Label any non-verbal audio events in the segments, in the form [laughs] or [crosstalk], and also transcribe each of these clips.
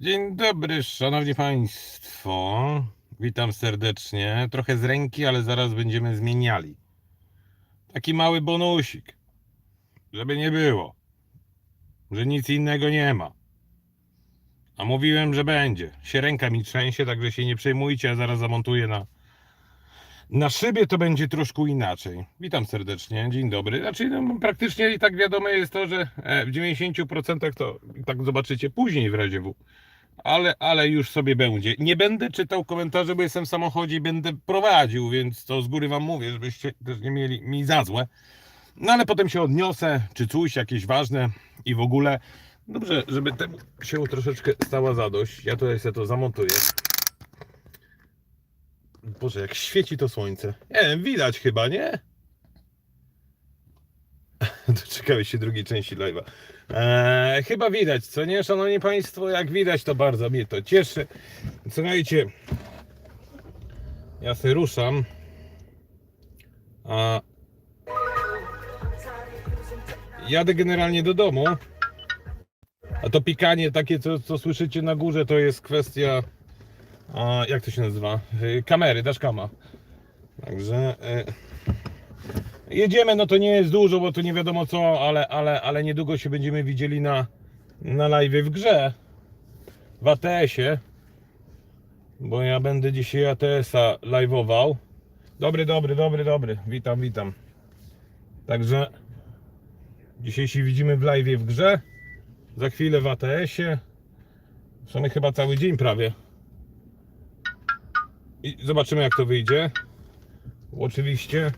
Dzień dobry, szanowni państwo. Witam serdecznie. Trochę z ręki, ale zaraz będziemy zmieniali. Taki mały bonusik. Żeby nie było. Że nic innego nie ma. A mówiłem, że będzie. Się ręka mi trzęsie, także się nie przejmujcie, ja zaraz zamontuję na na szybie to będzie troszkę inaczej. Witam serdecznie, dzień dobry. Znaczy, no, praktycznie i tak wiadome jest to, że e, w 90% to tak zobaczycie później w razie W. Ale, ale już sobie będzie. Nie będę czytał komentarzy, bo jestem w samochodzie i będę prowadził, więc to z góry wam mówię, żebyście też nie mieli mi za złe. No ale potem się odniosę, czy coś jakieś ważne i w ogóle. Dobrze, żeby temu się troszeczkę stała zadość. Ja tutaj sobie to zamontuję. Boże, jak świeci to słońce. Nie wiem, widać chyba, nie? [laughs] Doczekałeś się drugiej części live'a. Eee, chyba widać, co nie, szanowni państwo? Jak widać, to bardzo mnie to cieszy. Słuchajcie, ja sobie ruszam. A jadę generalnie do domu. A to pikanie takie, co, co słyszycie na górze, to jest kwestia a, jak to się nazywa? Y, Kamery, dashcama. Także y, jedziemy, no to nie jest dużo, bo to nie wiadomo co, ale, ale, ale niedługo się będziemy widzieli na, na live w grze. W ATS-ie. Bo ja będę dzisiaj ATS-a live'ował. Dobry, dobry, dobry, dobry. Witam, witam. Także dzisiaj się widzimy w live w grze. Za chwilę w ATS-ie. W sumie chyba cały dzień prawie. I zobaczymy jak to wyjdzie. Oczywiście.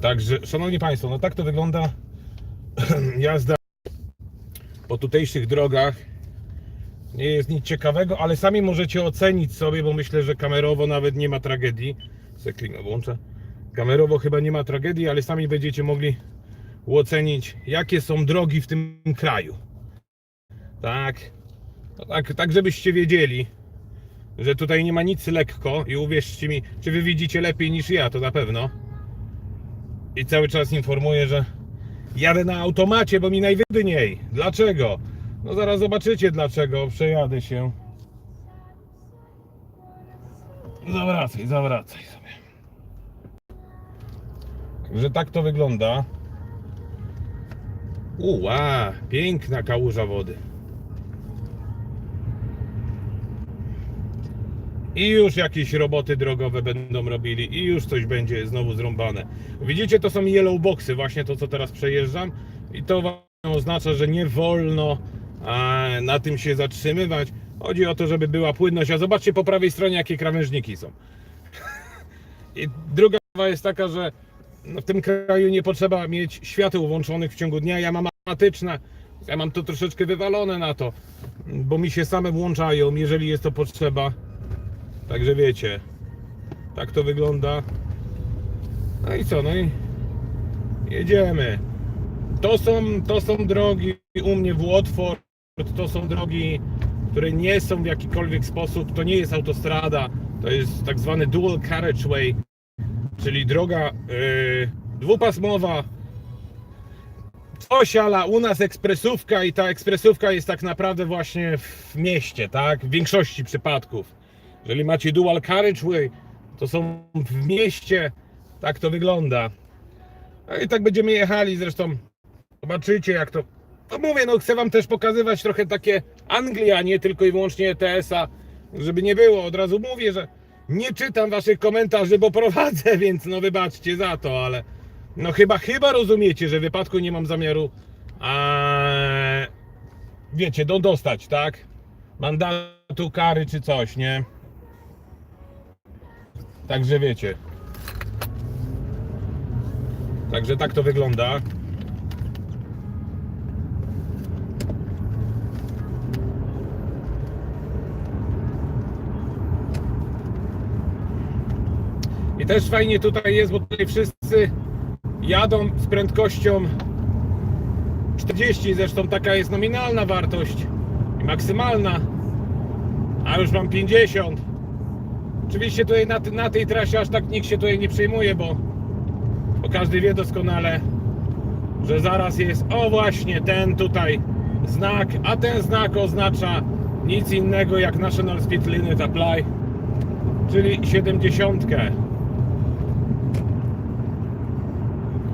Także, szanowni państwo, no tak to wygląda [clears throat] jazda po tutejszych drogach. Nie jest nic ciekawego, ale sami możecie ocenić sobie, bo myślę, że kamerowo nawet nie ma tragedii. Seklingo włączę. Kamerowo chyba nie ma tragedii, ale sami będziecie mogli ocenić, jakie są drogi w tym kraju. Tak, no tak, tak żebyście wiedzieli, że tutaj nie ma nic lekko i uwierzcie mi, czy wy widzicie lepiej niż ja, to na pewno. I cały czas informuję, że jadę na automacie, bo mi najwygodniej. Dlaczego? No zaraz zobaczycie dlaczego. Przejadę się. Zawracaj, zawracaj sobie. Także tak to wygląda. Uła, piękna kałuża wody. I już jakieś roboty drogowe będą robili i już coś będzie znowu zrąbane. Widzicie, to są yellow boxy, właśnie to co teraz przejeżdżam i to oznacza, że nie wolno a, na tym się zatrzymywać. Chodzi o to, żeby była płynność, a zobaczcie po prawej stronie jakie krawężniki są. I druga sprawa jest taka, że no w tym kraju nie potrzeba mieć świateł włączonych w ciągu dnia. Ja mam automatyczne, ja mam to troszeczkę wywalone na to, bo mi się same włączają, jeżeli jest to potrzeba. Także wiecie, tak to wygląda. No i co, no i jedziemy. To są, to są drogi u mnie w Watford, to są drogi, które nie są w jakikolwiek sposób, to nie jest autostrada, to jest tak zwany dual carriageway, czyli droga yy, dwupasmowa. Coś ala u nas ekspresówka i ta ekspresówka jest tak naprawdę właśnie w mieście, tak? W większości przypadków. Jeżeli macie dual carriageway, to są w mieście, tak to wygląda. No i tak będziemy jechali, zresztą zobaczycie jak to... No mówię, no chcę wam też pokazywać trochę takie Anglii, a nie tylko i wyłącznie ETS-a, żeby nie było. Od razu mówię, że nie czytam waszych komentarzy, bo prowadzę, [laughs] więc no wybaczcie za to, ale no chyba, chyba rozumiecie, że w wypadku nie mam zamiaru a, wiecie, do, dostać, tak? Mandatu, kary czy coś, nie? Także wiecie. Także tak to wygląda. I też fajnie tutaj jest, bo tutaj wszyscy jadą z prędkością 40, zresztą taka jest nominalna wartość i maksymalna, a już mam 50. Oczywiście tutaj na, na tej trasie aż tak nikt się tutaj nie przejmuje, bo bo każdy wie doskonale, że zaraz jest, o właśnie, ten tutaj znak, a ten znak oznacza nic innego jak National Speed Limit Apply, czyli 70.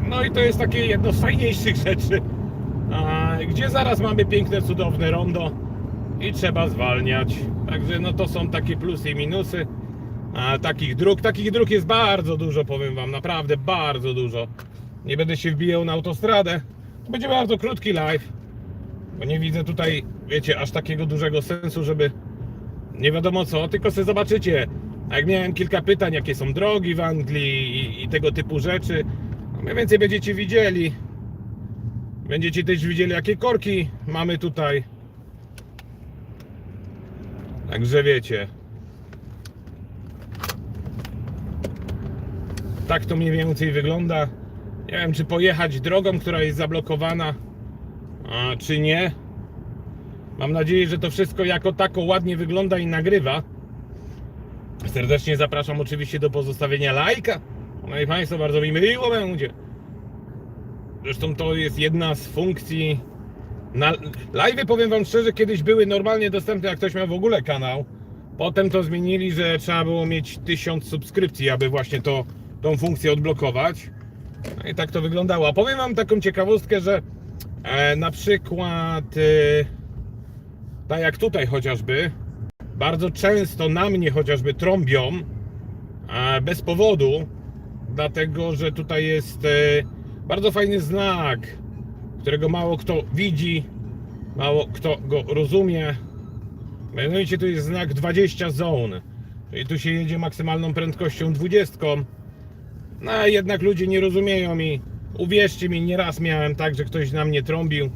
No i to jest takie jedno z fajniejszych rzeczy, gdzie zaraz mamy piękne, cudowne rondo i trzeba zwalniać. Także no to są takie plusy i minusy a, takich dróg. Takich dróg jest bardzo dużo, powiem Wam, naprawdę bardzo dużo. Nie będę się wbijał na autostradę. To będzie bardzo krótki live, bo nie widzę tutaj, wiecie, aż takiego dużego sensu, żeby nie wiadomo co, tylko sobie zobaczycie. A Jak miałem kilka pytań, jakie są drogi w Anglii i, i tego typu rzeczy, mniej więcej będziecie widzieli. Będziecie też widzieli, jakie korki mamy tutaj. Także wiecie. Tak to mniej więcej wygląda. Nie wiem, czy pojechać drogą, która jest zablokowana, czy nie. Mam nadzieję, że to wszystko jako tako ładnie wygląda i nagrywa. Serdecznie zapraszam oczywiście do pozostawienia lajka. No i Państwo, bardzo mi miło będzie. Zresztą to jest jedna z funkcji. Na live powiem Wam szczerze, kiedyś były normalnie dostępne, jak ktoś miał w ogóle kanał. Potem to zmienili, że trzeba było mieć 1000 subskrypcji, aby właśnie to, tą funkcję odblokować. No i tak to wyglądało. A powiem Wam taką ciekawostkę, że e, na przykład e, tak jak tutaj chociażby, bardzo często na mnie chociażby trąbią e, bez powodu, dlatego że tutaj jest e, bardzo fajny znak, którego mało kto widzi, mało kto go rozumie. Mianowicie tu jest znak 20 zone. I tu się jedzie maksymalną prędkością 20. No a jednak ludzie nie rozumieją i uwierzcie mi, nieraz miałem tak, że ktoś na mnie trąbił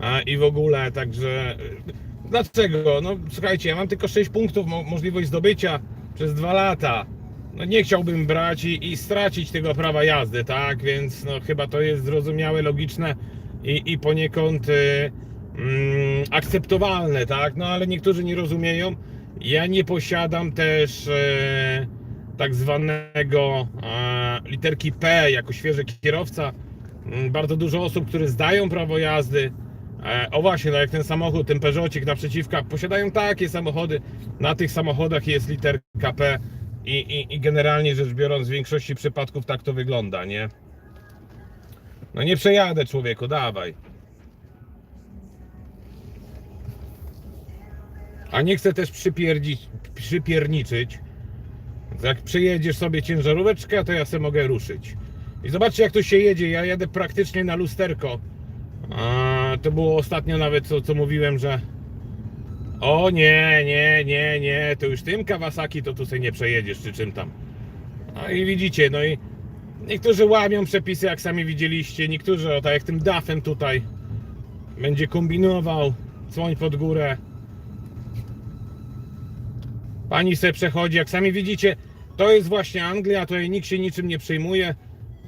a, i w ogóle, także y, dlaczego? No słuchajcie, ja mam tylko 6 punktów, mo możliwość zdobycia przez 2 lata. No nie chciałbym brać i, i stracić tego prawa jazdy, tak? Więc no chyba to jest zrozumiałe, logiczne i, i poniekąd y, mm, akceptowalne, tak? No ale niektórzy nie rozumieją. Ja nie posiadam też e, tak zwanego e, literki P jako świeży kierowca. Mm, Bardzo dużo osób, które zdają prawo jazdy. E, o właśnie, no jak ten samochód, ten Peugeotik naprzeciwka, posiadają takie samochody. Na tych samochodach jest literka P i, i, i generalnie rzecz biorąc w większości przypadków tak to wygląda, nie? No nie przejadę człowieku, dawaj. A nie chcę też przypierdzić, przypierniczyć. Jak przejedziesz sobie ciężaróweczkę, to ja sobie mogę ruszyć. I zobaczcie jak to się jedzie. Ja jadę praktycznie na lusterko. A, to było ostatnio nawet co, co mówiłem, że o nie, nie, nie, nie, to już tym Kawasaki to tu sobie nie przejedziesz, czy czym tam. No i widzicie, no i niektórzy łamią przepisy, jak sami widzieliście, niektórzy, o tak jak tym dafem tutaj, będzie kombinował, słoń pod górę. Pani se przechodzi, jak sami widzicie, to jest właśnie Anglia, tutaj nikt się niczym nie przejmuje.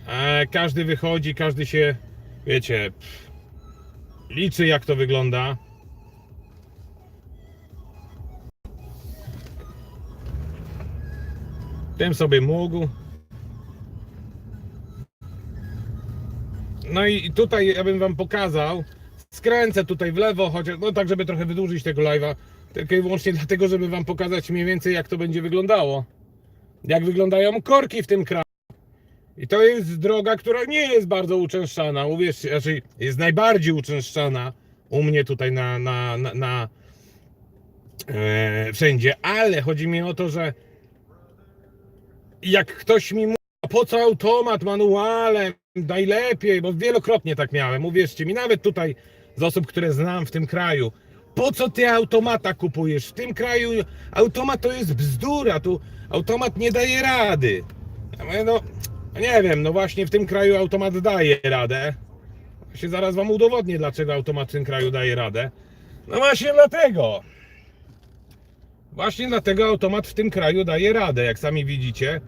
E, każdy wychodzi, każdy się, wiecie, liczy jak to wygląda. Tym sobie mógł. No i tutaj ja bym wam pokazał. Skręcę tutaj w lewo, chociaż no tak, żeby trochę wydłużyć tego live'a. Tylko i wyłącznie dlatego, żeby wam pokazać mniej więcej jak to będzie wyglądało. Jak wyglądają korki w tym kraju. I to jest droga, która nie jest bardzo uczęszczana. Uwierzcie, znaczy jest najbardziej uczęszczana u mnie tutaj na, na, na, na e, wszędzie. Ale chodzi mi o to, że jak ktoś mi mówi, po co automat manualem, najlepiej, bo wielokrotnie tak miałem, uwierzcie mi, nawet tutaj z osób, które znam w tym kraju, po co ty automata kupujesz? W tym kraju automat to jest bzdura, tu automat nie daje rady. Ja mówię, no, nie wiem, no właśnie w tym kraju automat daje radę. Właśnie zaraz wam udowodnię, dlaczego automat w tym kraju daje radę. No właśnie dlatego. Właśnie dlatego automat w tym kraju daje radę, jak sami widzicie.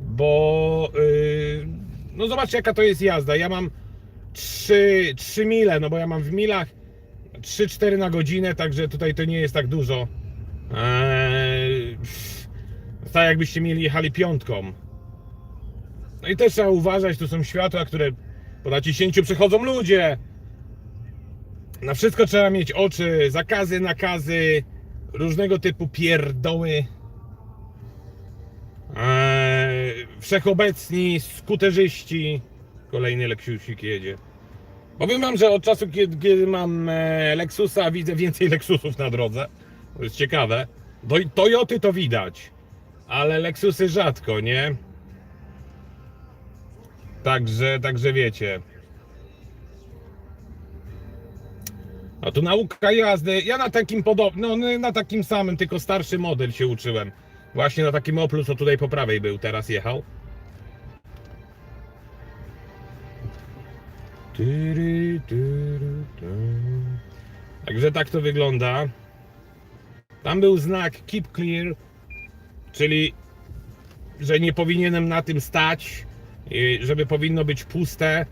Bo yy, no zobaczcie jaka to jest jazda. Ja mam 3, 3 mile, no bo ja mam w milach 3-4 na godzinę, także tutaj to nie jest tak dużo. Eee, tak jakbyście mieli jechali piątką. No i też trzeba uważać, tu są światła, które po naciśnięciu przechodzą ludzie. Na wszystko trzeba mieć oczy, zakazy, nakazy, różnego typu pierdoły. Eee, wszechobecni, skuterzyści. Kolejny Leksiusik jedzie. Powiem wam, że od czasu, kiedy, kiedy mam e, Lexusa, widzę więcej [laughs] Lexusów na drodze. To jest ciekawe. Do, Toyoty to widać, ale Lexusy rzadko, nie? Także, także wiecie. A tu nauka jazdy. Ja na takim podobnym, no na takim samym, tylko starszy model się uczyłem. Właśnie na takim Oplu, co tutaj po prawej był, teraz jechał. Także tak to wygląda. Tam był znak Keep Clear, czyli że nie powinienem na tym stać, żeby powinno być puste.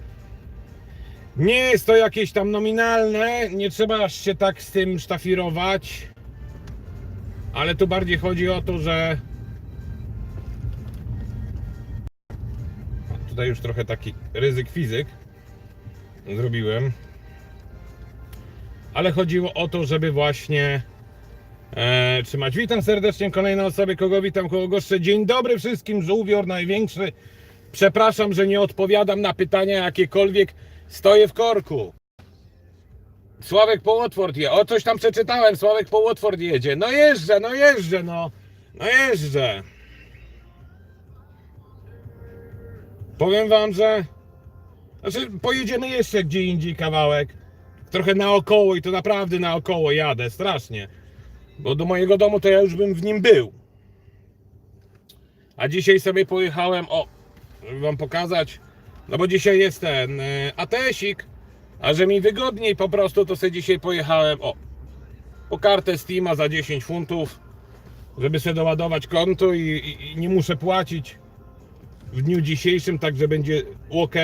Nie jest to jakieś tam nominalne, nie trzeba się tak z tym sztafirować, ale tu bardziej chodzi o to, że tutaj już trochę taki ryzyk fizyk zrobiłem. Ale chodziło o to, żeby właśnie e, trzymać. Witam serdecznie kolejne osoby, kogo witam, kogo goszczę. Dzień dobry wszystkim, żółwior największy. Przepraszam, że nie odpowiadam na pytania jakiekolwiek. Stoję w korku. Sławek po je. O, coś tam przeczytałem. Sławek po jedzie. No jeżdżę, no jeżdżę, no. No jeżdżę. Powiem wam, że... Znaczy, pojedziemy jeszcze gdzie indziej kawałek. Trochę naokoło i to naprawdę naokoło jadę, strasznie. Bo do mojego domu to ja już bym w nim był. A dzisiaj sobie pojechałem, o, żeby wam pokazać. No bo dzisiaj jest ten y, ATS-ik. A że mi wygodniej po prostu, to sobie dzisiaj pojechałem, o, po kartę Steama za 10 funtów, żeby sobie doładować konto i, i, i nie muszę płacić w dniu dzisiejszym, także będzie ok.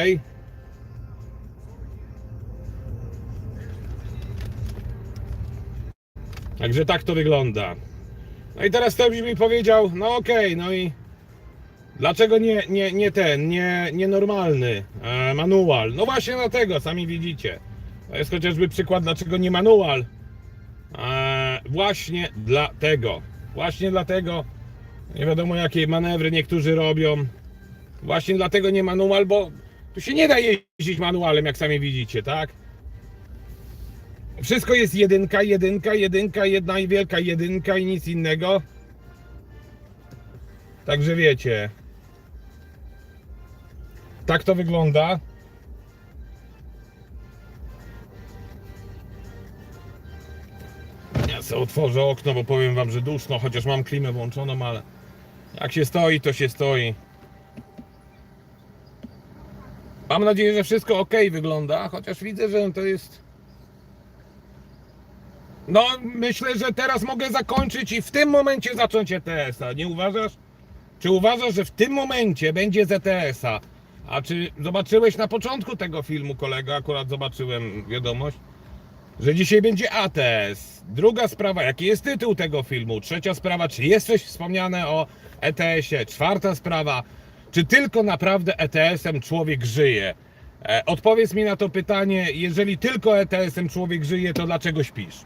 Także tak to wygląda. No i teraz ktoś mi powiedział, no okej, no i dlaczego nie, nie, nie ten, nie, nie normalny e, manual? No właśnie dlatego, sami widzicie. To jest chociażby przykład, dlaczego nie manual. E, właśnie dlatego. Właśnie dlatego. Nie wiadomo jakie manewry niektórzy robią. Właśnie dlatego nie manual, bo tu się nie da jeździć manualem, jak sami widzicie, tak? Wszystko jest jedynka, jedynka, jedynka, jedna i wielka jedynka i nic innego. Także wiecie. Tak to wygląda. Ja sobie otworzę okno, bo powiem wam, że duszno, chociaż mam klimę włączoną, ale jak się stoi, to się stoi. Mam nadzieję, że wszystko ok wygląda, chociaż widzę, że to jest no, myślę, że teraz mogę zakończyć i w tym momencie zacząć ETS-a. Nie uważasz? Czy uważasz, że w tym momencie będzie z ETS-a? A czy zobaczyłeś na początku tego filmu, kolega? Akurat zobaczyłem wiadomość, że dzisiaj będzie ATS. Druga sprawa, jaki jest tytuł tego filmu? Trzecia sprawa, czy jest coś wspomniane o ETS-ie? Czwarta sprawa, czy tylko naprawdę ETS-em człowiek żyje? E, odpowiedz mi na to pytanie, jeżeli tylko ETS-em człowiek żyje, to dlaczego śpisz?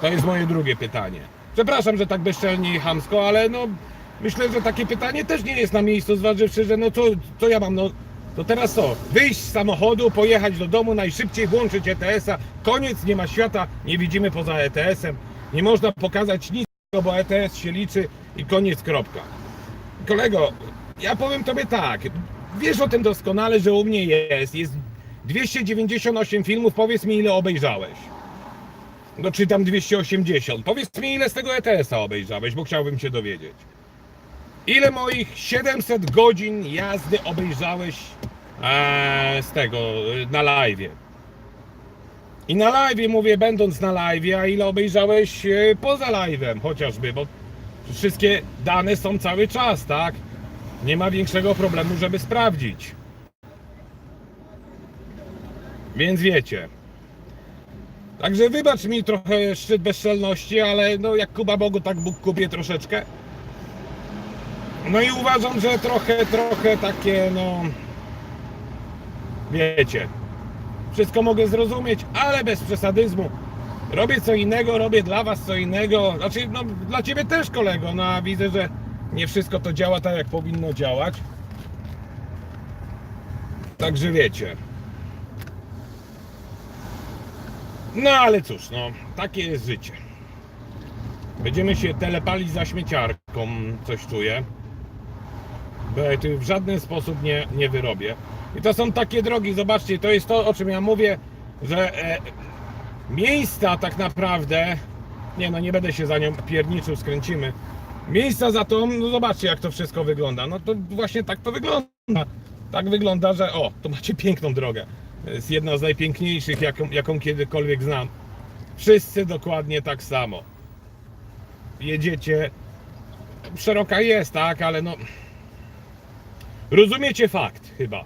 To jest moje drugie pytanie. Przepraszam, że tak bezczelnie i chamsko, ale no myślę, że takie pytanie też nie jest na miejscu, zważywszy, że no co, co ja mam, no to teraz co? Wyjść z samochodu, pojechać do domu, najszybciej włączyć ETS-a, koniec, nie ma świata, nie widzimy poza ETS-em, nie można pokazać nic, bo ETS się liczy i koniec, kropka. Kolego, ja powiem tobie tak, wiesz o tym doskonale, że u mnie jest, jest 298 filmów, powiedz mi ile obejrzałeś. No czy tam 280. Powiedz mi ile z tego ETS-a obejrzałeś, bo chciałbym się dowiedzieć. Ile moich 700 godzin jazdy obejrzałeś e, z tego, e, na live? I na live mówię, będąc na live, a ile obejrzałeś e, poza live'em chociażby, bo wszystkie dane są cały czas, tak? Nie ma większego problemu, żeby sprawdzić. Więc wiecie. Także wybacz mi trochę szczyt bezczelności, ale no jak Kuba Bogu, tak Bóg kubie troszeczkę. No i uważam, że trochę, trochę takie, no. Wiecie. Wszystko mogę zrozumieć, ale bez przesadyzmu. Robię co innego, robię dla was co innego. Znaczy, no dla ciebie też, kolego. No a widzę, że nie wszystko to działa tak, jak powinno działać. Także wiecie. No ale cóż, no, takie jest życie. Będziemy się telepali za śmieciarką, coś czuję. Bo tu w żaden sposób nie, nie wyrobię. I to są takie drogi, zobaczcie, to jest to, o czym ja mówię, że e, miejsca tak naprawdę, nie no, nie będę się za nią pierniczył, skręcimy. Miejsca za tą, no zobaczcie jak to wszystko wygląda. No to właśnie tak to wygląda. Tak wygląda, że o, tu macie piękną drogę. Jest jedna z najpiękniejszych, jaką, jaką kiedykolwiek znam. Wszyscy dokładnie tak samo. Jedziecie. Szeroka jest, tak, ale no. Rozumiecie fakt, chyba.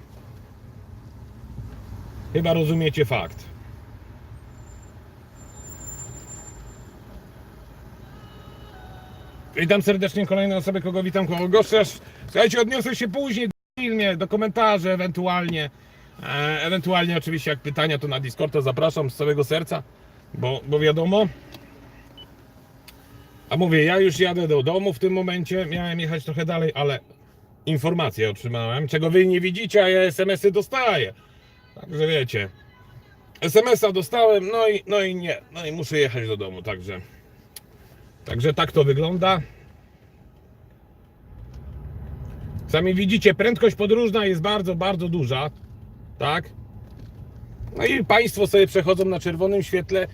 Chyba rozumiecie fakt. Witam serdecznie kolejne osoby, kogo witam, kogo goszczę. Słuchajcie, odniosę się później do filmie, do komentarzy ewentualnie. E, ewentualnie oczywiście jak pytania to na Discorda zapraszam z całego serca, bo, bo wiadomo. A mówię, ja już jadę do domu w tym momencie, miałem jechać trochę dalej, ale informacje otrzymałem, czego wy nie widzicie, a ja SMS-y dostaję. Także wiecie. SMS-a dostałem, no i, no i nie, no i muszę jechać do domu, także. Także tak to wygląda. Sami widzicie, prędkość podróżna jest bardzo, bardzo duża. Tak? No i państwo sobie przechodzą na czerwonym świetle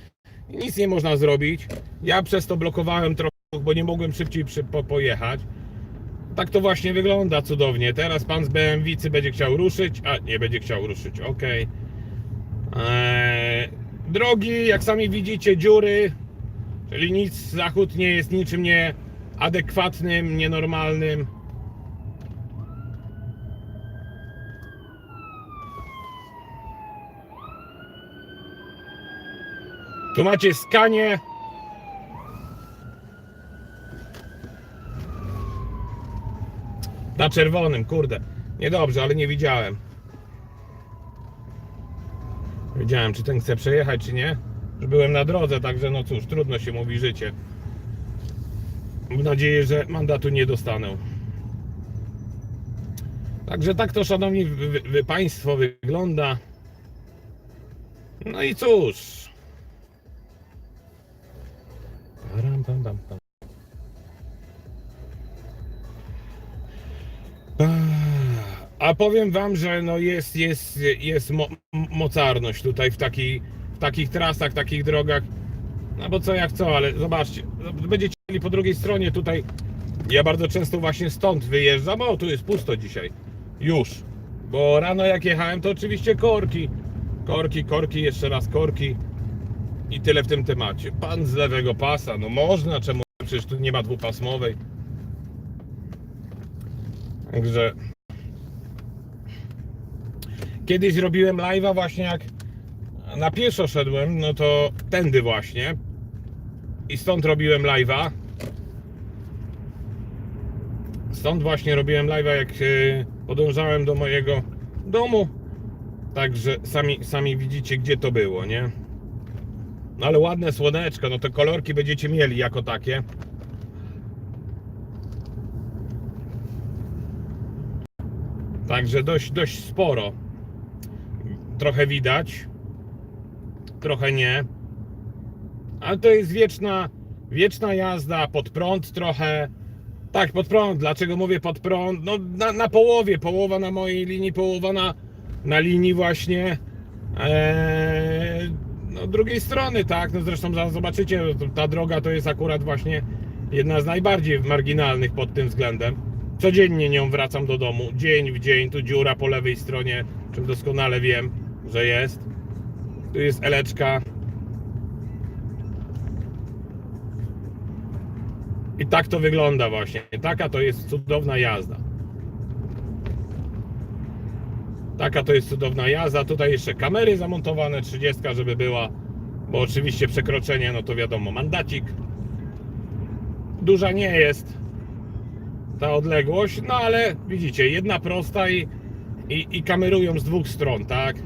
nic nie można zrobić. Ja przez to blokowałem trochę, bo nie mogłem szybciej przy, po, pojechać. Tak to właśnie wygląda cudownie. Teraz pan z BMW będzie chciał ruszyć, a nie będzie chciał ruszyć. Ok. Eee, drogi, jak sami widzicie, dziury, czyli nic, zachód nie jest niczym nieadekwatnym, nienormalnym. Tu macie skanie. Na czerwonym, kurde. Niedobrze, ale nie widziałem. Wiedziałem, czy ten chce przejechać, czy nie. Byłem na drodze, także no cóż, trudno się mówi życie. Mam nadzieję, że mandatu nie dostanę. Także tak to, szanowni wy, wy państwo, wygląda. No i cóż. A powiem wam, że no jest, jest, jest mo mocarność tutaj w, taki, w takich trasach, takich drogach. No bo co jak co, ale zobaczcie, będziecie mieli po drugiej stronie tutaj. Ja bardzo często właśnie stąd wyjeżdżam. O, tu jest pusto dzisiaj. Już. Bo rano jak jechałem, to oczywiście korki. Korki, korki, jeszcze raz korki. I tyle w tym temacie. Pan z lewego pasa, no można, czemu? Przecież tu nie ma dwupasmowej. Także kiedyś zrobiłem live'a właśnie jak na pieszo szedłem, no to tędy właśnie. I stąd robiłem live'a. Stąd właśnie robiłem live'a jak podążałem do mojego domu. Także sami, sami widzicie gdzie to było, nie? No ale ładne słoneczko, no te kolorki będziecie mieli jako takie. Także dość, dość sporo. Trochę widać, trochę nie. Ale to jest wieczna, wieczna jazda pod prąd trochę. Tak, pod prąd. Dlaczego mówię pod prąd? No na, na połowie, połowa na mojej linii, połowa na, na linii właśnie eee, no, drugiej strony, tak. No zresztą zobaczycie, ta droga to jest akurat właśnie jedna z najbardziej marginalnych pod tym względem. Codziennie nią wracam do domu, dzień w dzień, tu dziura po lewej stronie, czym doskonale wiem, że jest. Tu jest eleczka. I tak to wygląda właśnie. Taka to jest cudowna jazda. Taka to jest cudowna jazda. Tutaj jeszcze kamery zamontowane, 30, żeby była. Bo oczywiście przekroczenie, no to wiadomo, mandacik. Duża nie jest. Ta odległość, no ale widzicie, jedna prosta i, i, i kamerują z dwóch stron, tak?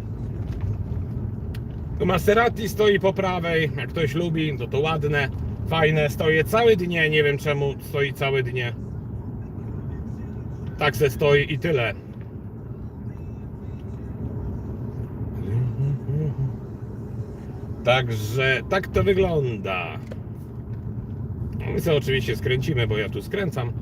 Tu Maserati stoi po prawej, jak ktoś lubi, to to ładne, fajne, stoi całe dnie, nie wiem czemu stoi całe dnie. Tak se stoi i tyle. Także tak to wygląda. My sobie oczywiście skręcimy, bo ja tu skręcam.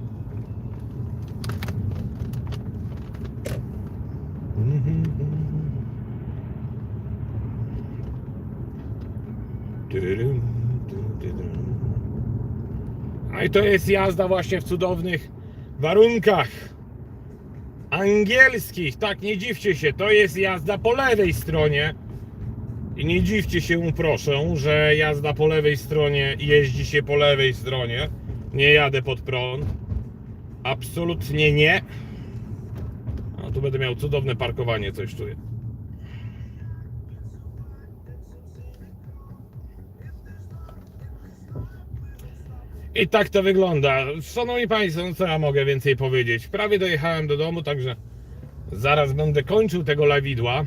A i to jest jazda właśnie w cudownych warunkach angielskich. Tak, nie dziwcie się, to jest jazda po lewej stronie. I nie dziwcie się, proszę, że jazda po lewej stronie jeździ się po lewej stronie. Nie jadę pod prąd. Absolutnie nie. Tu będę miał cudowne parkowanie, coś czuję. I tak to wygląda. Szanowni Państwo, no co ja mogę więcej powiedzieć? Prawie dojechałem do domu, także zaraz będę kończył tego lawidła.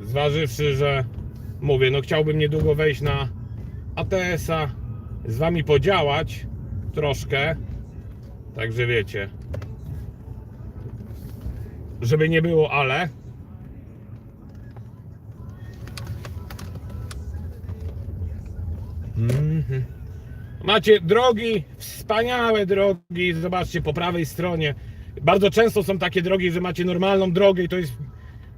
Zważywszy, że mówię, no chciałbym niedługo wejść na ATS-a, z Wami podziałać troszkę. Także wiecie, żeby nie było ale. Mhm. Macie drogi, wspaniałe drogi, zobaczcie po prawej stronie. Bardzo często są takie drogi, że macie normalną drogę i to jest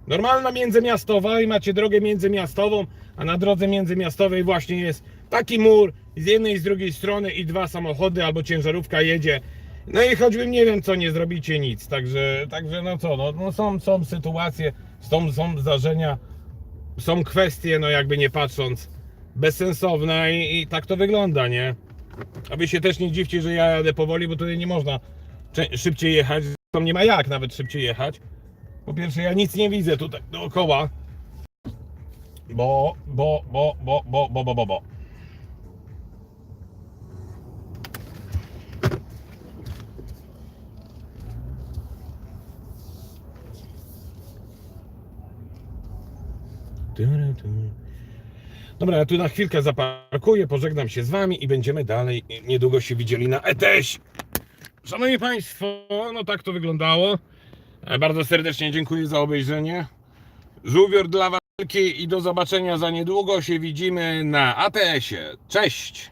normalna międzymiastowa i macie drogę międzymiastową, a na drodze międzymiastowej właśnie jest taki mur z jednej i z drugiej strony i dwa samochody albo ciężarówka jedzie. No i choćby nie wiem co, nie zrobicie nic. Także, także no co, no, no są, są sytuacje, są, są zdarzenia, są kwestie, no jakby nie patrząc, bezsensowne i, i tak to wygląda, nie? A wy się też nie dziwcie, że ja jadę powoli, bo tutaj nie można szybciej jechać. Zresztą nie ma jak nawet szybciej jechać. Po pierwsze, ja nic nie widzę tutaj dookoła. Bo, bo, bo, bo, bo, bo, bo, bo, bo. Dobra, tu na chwilkę zaparkuję, pożegnam się z wami i będziemy dalej niedługo się widzieli na ETS. Szanowni Państwo, no tak to wyglądało. E, Bardzo serdecznie dziękuję za obejrzenie. Żółwior dla walki i do zobaczenia za niedługo się widzimy na ATS-ie. Cześć!